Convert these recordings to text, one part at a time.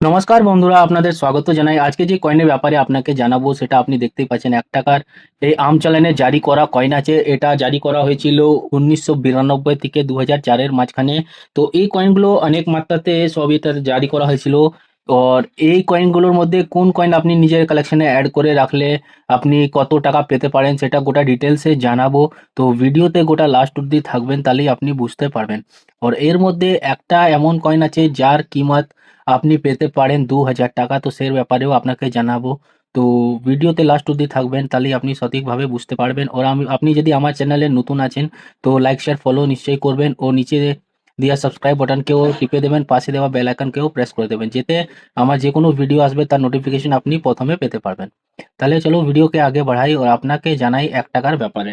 নমস্কার বন্ধুরা, আপনাদের স্বাগত জানাই। আজকে যে কয়েনের ব্যাপারে আপনাকে জানাব, সেটা আপনি দেখতেই পাচ্ছেন এক টাকার। এই আম চালানে জারি করা কয়েন আছে। এটা জারি করা হয়েছিল উনিশশো বিরানব্বই থেকে দু হাজার চারের মাঝখানে। তো এই কয়েনগুলো অনেক মাত্রাতে সব এটা জারি করা হয়েছিল। আর এই কয়েনগুলোর মধ্যে কোন কয়েন আপনি নিজের কালেকশনে অ্যাড করে রাখলে আপনি কত টাকা পেতে পারেন সেটা গোটা ডিটেলসে জানাব। তো ভিডিওতে গোটা লাস্ট অব্দি থাকবেন তাহলেই আপনি বুঝতে পারবেন। আর এর মধ্যে একটা এমন কয়েন আছে যার কিমত আপনি পেতে পারেন দু হাজার টাকা, তো সেই ব্যাপারেও আপনাকে জানাব। তো ভিডিওতে লাস্ট অব্দি থাকবেন তাহলেই আপনি সঠিকভাবে বুঝতে পারবেন। ওর আমি, আপনি যদি আমার চ্যানেলে নতুন আছেন, তো লাইক শেয়ার ফলো নিশ্চয়ই করবেন। ও নিচে দেওয়া সাবস্ক্রাইব বাটনকেও টিপে দেবেন, পাশে দেওয়া বেল আইকনকেও প্রেস করে দেবেন, যেতে আমার যে কোনো ভিডিও আসবে তার নোটিফিকেশন আপনি প্রথমে পেতে পারবেন। তাহলে চলো ভিডিওকে আগে বাড়াই ও আপনাকে জানাই এক টাকার ব্যাপারে।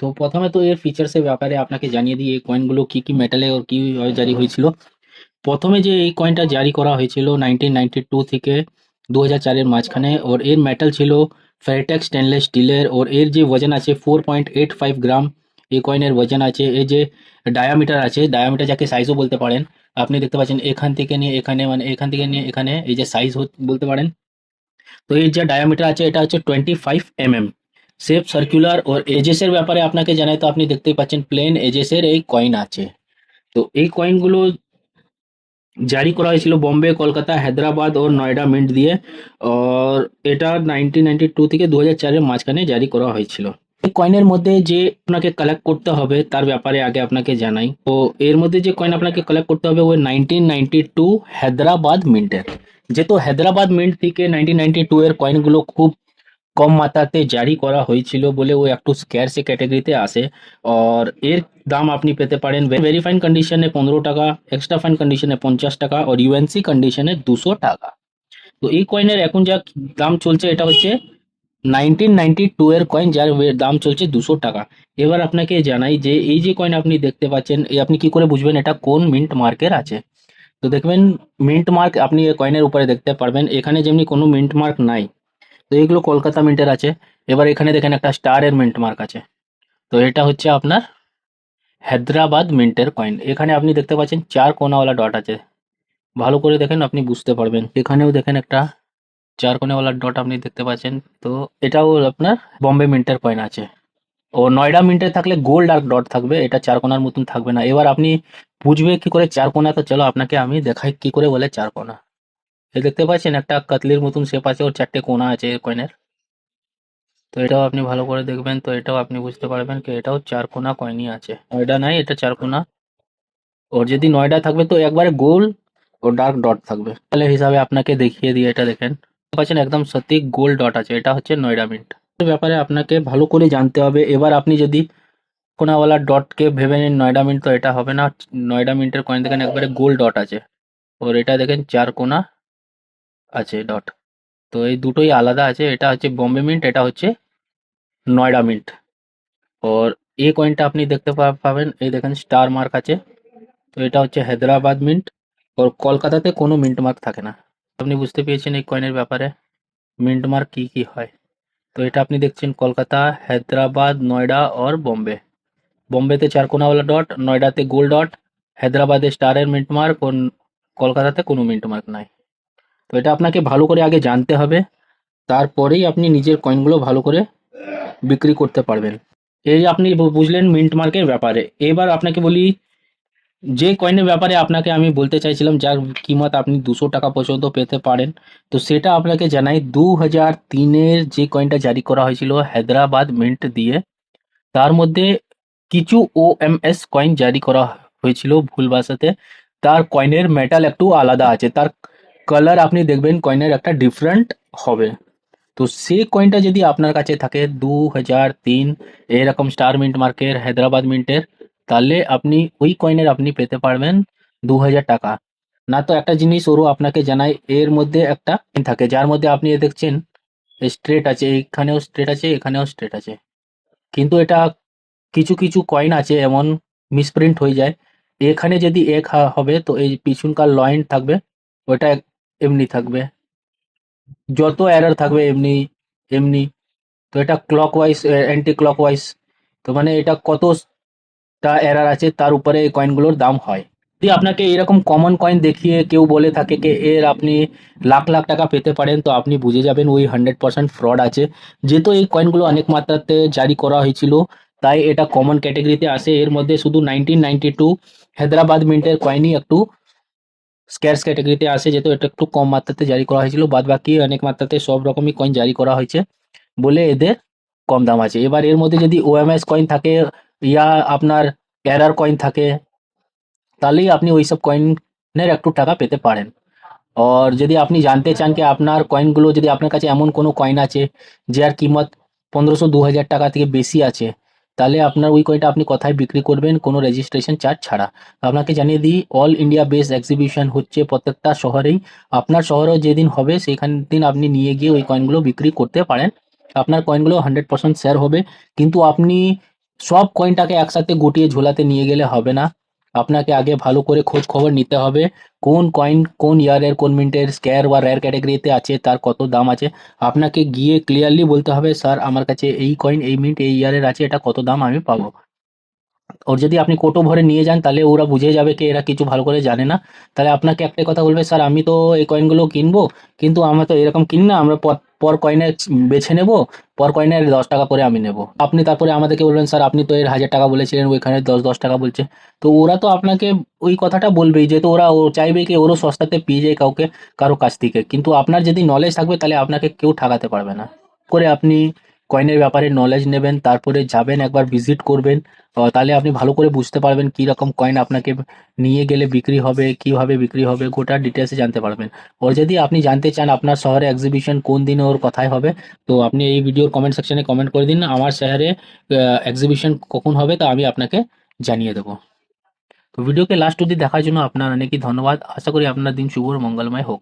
তো প্রথমে তো এর ফিচার্সের ব্যাপারে আপনাকে জানিয়ে দিই, এই কয়েনগুলো কি কি মেটালে ওর কি জারি হয়েছিল। প্রথমে যে এই কয়েনটা জারি করা হয়েছিল নাইনটিন নাইনটি টু থেকে দু হাজার চারের মাঝখানে, ওর এর মেটাল ছিল ফেরটেক স্টেনলেস স্টিলের ওর এর যে ওজন আছে four point eight five gram এই কয়েনের ওজন আছে এর যে ডায়ামিটার আছে ডায়ামিটার যাকে সাইজও বলতে পারেন, আপনি দেখতে পাচ্ছেন এখান থেকে নিয়ে এখানে মানে এখান থেকে নিয়ে এখানে এই যে সাইজ বলতে পারেন। তো এর যে ডায়ামিটার আছে, এটা হচ্ছে twenty five M M shape circular ওর এজেসের ব্যাপারে আপনাকে জানাই, তো আপনি দেখতেই পাচ্ছেন প্লেন এজেসের এই কয়েন আছে। তো এই কয়েনগুলো জারি করা হয়েছিল বোম্বে, কলকাতা, হায়দ্রাবাদ ও নয়ডা মিন্ট দিয়ে, আর এটা নাইনটিন নাইনটি টু থেকে দু হাজার চারের মাঝখানে জারি করা হয়েছিল। এই কয়েনের মধ্যে যে আপনাকে কালেক্ট করতে হবে, তার ব্যাপারে আগে আপনাকে জানাই। তো এর মধ্যে যে কয়েন আপনাকে কালেক্ট করতে হবে, ওই নাইনটিন নাইনটি টু হায়দ্রাবাদ মিন্টের যেহেতু হায়দ্রাবাদ মিন্ট থেকে নাইনটিন নাইনটি টু এর কয়েনগুলো খুব কম মাত্রাতে জারি করা হয়েছিল বলে ও একটু স্ক্যারসি ক্যাটাগরিতে আসে। আর এর দাম আপনি পেতে পারেন ভেরি ফাইন কন্ডিশনে পনেরো টাকা এক্সট্রা ফাইন কন্ডিশনে পঞ্চাশ টাকা, আর ইউএনসি কন্ডিশনে দুশো টাকা। তো এই কয়েনের এখন যা দাম চলছে, এটা হচ্ছে নাইনটিন নাইনটি টু এর কয়েন যার দাম চলছে দুশো টাকা। এবার আপনাকে জানাই যে, এই যে কয়েন আপনি দেখতে পাচ্ছেন এই আপনি কি করে বুঝবেন এটা কোন মিন্ট মার্কের আছে? তো দেখবেন মিন্ট মার্ক আপনি কয়েনের উপরে দেখতে পারবেন, এখানে যেমনি কোনো মিন্ট মার্ক নাই। তো এগুলো কলকাতা মিন্টের আছে। এবার এখানে দেখেন একটা স্টারের মিন্ট মার্ক আছে। তো এটা হচ্ছে আপনার হায়দ্রাবাদ মিন্টের কয়েন এখানে আপনি দেখতে পাচ্ছেন চার কোনাওয়ালা ডট আছে। ভালো করে দেখেন, আপনি বুঝতে পারবেন। এখানেও দেখেন একটা চার কোনাওয়ালা ডট আপনি দেখতে পাচ্ছেন। তো এটাও আপনার বম্বে মিন্টের কয়েন আছে। ও নয়ডা মিন্টে থাকলে গোল্ড আর ডট থাকবে, এটা চার কোনার মতন থাকবে না। এবার আপনি বুঝবে কি করে চার কোনা তো চলো আপনাকে আমি দেখাই কি করে বলে চার কোনা এই দেখতে পাচ্ছেন একটা কাতলির মতন শেপ আছে, ওর চারটে কোনা আছে কয়েনের তো এটাও আপনি ভালো করে দেখবেন, তো এটাও আপনি বুঝতে পারবেন কি এটাও চার কোনা কয়েনই আছে। নয়ডা নাই, এটা চার কোনা ওর যদি নয়ডা থাকবে, তো একবারে গোল ও ডার্ক ডট থাকবে। তাহলে হিসাবে আপনাকে দেখিয়ে দিয়ে এটা দেখেন। পাচ্ছেন একদম সত্যি গোল ডট আছে, এটা হচ্ছে নয়ডা মিন্ট ব্যাপারে আপনাকে ভালো করে জানতে হবে। এবার আপনি যদি কোনাওয়ালা ডটকে ভেবে নিন, নয়ডা মিন্ট তো এটা হবে না, নয়ডা মিন্টের কয়েন দেখেন একবারে গোল ডট আছে। ওর এটা দেখেন চার কোনা আছে ডট তো এই দুটোই আলাদা আছে, এটা হচ্ছে বম্বে মিন্ট এটা হচ্ছে নয়ডা মিন্ট ওর এই কয়েনটা আপনি দেখতে পাবেন, এই দেখেন স্টার মার্ক আছে। তো এটা হচ্ছে হায়দ্রাবাদ মিন্ট ওর কলকাতাতে কোনো মিন্ট মার্ক থাকে না। আপনি বুঝতে পেরেছেন এই কয়েনের ব্যাপারে? মিন্ট মার্ক কি কি হয়? তো এটা আপনি দেখছেন কলকাতা, হায়দ্রাবাদ, নয়ডা আর বোম্বে। বোম্বেতে চার কোনাওয়ালা ডট নয়ডাতে গোল ডট হায়দ্রাবাদে স্টারের মিন্টমার্ক ও কলকাতাতে কোনো মিন্টমার্ক নাই। তো এটা আপনাকে ভালো করে আগে জানতে হবে, তারপরেই আপনি নিজের কয়েনগুলো ভালো করে বিক্রি করতে পারবেন। এই আপনি বুঝলেন মিন্ট মার্কের ব্যাপারে। এবার আপনাকে বলি যে কয়েনের ব্যাপারে আপনাকে আমি বলতে চাইছিলাম, যার কিমত আপনি দুশো টাকা পর্যন্ত পেতে পারেন, তো সেটা আপনাকে জানাই দু হাজার তিনের যে কয়েনটা জারি করা হয়েছিল হায়দ্রাবাদ মিন্ট দিয়ে, তার মধ্যে কিছু ও এম এস কয়েন জারি করা হয়েছিল ভুল ভাষাতে। তার কয়েনের মেটাল একটু আলাদা আছে, তার কালার আপনি দেখবেন কয়েনের একটা ডিফারেন্ট হবে। তো সেই কয়েনটা যদি আপনার কাছে থাকে দু হাজার তিন, এরকম স্টার মিন্ট মার্কের হায়দ্রাবাদ মিন্টের তাহলে আপনি ওই কয়েনের আপনি পেতে পারবেন দু হাজার টাকা। না তো একটা জিনিস ওরও আপনাকে জানাই, এর মধ্যে একটা থাকে, যার মধ্যে আপনি এ দেখছেন স্ট্রেট আছে এখানেও স্ট্রেট আছে, এখানেও স্ট্রেট আছে। কিন্তু এটা কিছু কিছু কয়েন আছে, এমন মিসপ্রিন্ট হয়ে যায়। এখানে যদি এক হবে, তো এই পিছনকার লয়েন থাকবে, ওটা এমনি থাকবে। যত এরর থাকবে, এমনি এমনি। তো এটা ক্লকওয়াইজ অ্যান্টি ক্লকওয়াইজ তো মানে এটা কতটা এরার আছে, তার উপরে এই কয়েনগুলোর দাম হয়। যদি আপনাকে এরকম কমন কয়েন দেখিয়ে কেউ বলে থাকে যে এর আপনি লাখ লাখ টাকা পেতে পারেন, তো আপনি বুঝে যাবেন ওই হান্ড্রেড পার্সেন্ট ফ্রড আছে। যেহেতু এই কয়েনগুলো অনেক মাত্রাতে জারি করা হয়েছিল, তাই এটা কমন ক্যাটেগরিতে আসে। এর মধ্যে শুধু নাইনটিন নাইনটি টু হায়দ্রাবাদ মিন্টের কয়েনই একটু স্ক্যার্স ক্যাটাগরিতে আসে, যেহেতু এটা একটু কম মাত্রাতে জারি করা হয়েছিল। বাদ বাকি অনেক মাত্রাতে সব রকমই কয়েন জারি করা হয়েছে বলে এদের কম দাম আছে। এবার এর মধ্যে যদি ওএমএস কয়েন থাকে ইয়া আপনার এরার কয়েন থাকে, তাহলেই আপনি ওইসব কয়েনের একটু টাকা পেতে পারেন। আর যদি আপনি জানতে চান কি আপনার কয়েনগুলো যদি আপনার কাছে এমন কোনো কয়েন আছে যার কিমত পনেরোশো দু হাজার টাকা থেকে বেশি আছে, তাহলে আপনার ওই কয়েনটা আপনি কোথায় বিক্রি করবেন কোনো রেজিস্ট্রেশন চার্জ ছাড়া। আপনাকে জানিয়ে দিই অল ইন্ডিয়া বেস এক্সিবিশন হচ্ছে প্রত্যেকটা শহরেই। আপনার শহরেও যেদিন হবে সেখান দিন আপনি নিয়ে গিয়ে ওই কয়েনগুলো বিক্রি করতে পারেন। আপনার কয়েনগুলো হান্ড্রেড পার্সেন্ট শেয়ার হবে। কিন্তু আপনি সব কয়েনটাকে একসাথে গুটিয়ে ঝোলাতে নিয়ে গেলে হবে না। আপনাকে আগে ভালো করে খোঁজ খবর নিতে হবে, কোন কয়েন কোন ইয়ারের কোন মিনিটের স্ক্যার বা রেয়ার ক্যাটাগরিতে আছে, তার কত দাম আছে। আপনাকে গিয়ে ক্লিয়ারলি বলতে হবে, স্যার, আমার কাছে এই কয়েন এই মিনিট এই ইয়ারের আছে, এটা কত দাম আমি পাবো? ওর যদি আপনি কোটো ভরে নিয়ে যান তাহলে ওরা বুঝে যাবে কি এরা কিছু ভালো করে জানে না তাহলে আপনাকে একটাই কথা বলবে স্যার আমি তো এই কয়েনগুলো কিনবো কিন্তু আমরা তো এরকম কিনি না আমরা পর কয়েনে বেছে নেব পর কয়েনের দশ টাকা করে আমি নেব আপনি তারপরে আমাদেরকে বলবেন স্যার আপনি তো এর হাজার টাকা বলেছিলেন ওইখানে দশ দশ টাকা বলছে তো ওরা তো আপনাকে ওই কথাটা বলবেই যেহেতু ওরা ও চাইবে কি ওরও সস্তাতে পেয়ে যায় কাউকে কারও কাছ থেকে কিন্তু আপনার যদি নলেজ থাকবে তাহলে আপনাকে কেউ ঠকাতে পারবে না করে আপনি কয়েনের ব্যাপারে নলেজ নেবেন, তারপরে যাবেন, একবার ভিজিট করবেন তাহলে আপনি ভালো করে বুঝতে পারবেন কি রকম কয়েন আপনাকে নিয়ে গেলে বিক্রি হবে, কীভাবে বিক্রি হবে, গোটা ডিটেলসে জানতে পারবেন। ওর যদি আপনি জানতে চান আপনার শহরে এক্সিবিশন কোন দিনে ওর কথায় হবে, তো আপনি এই ভিডিওর কমেন্ট সেকশনে কমেন্ট করে দিন, আমার শহরে এক্সিবিশন কখন হবে তা আমি আপনাকে জানিয়ে দেবো। তো ভিডিওকে লাস্ট অবধি দেখার জন্য আপনার অনেকই ধন্যবাদ। আশা করি আপনার দিন শুভ মঙ্গলময় হোক।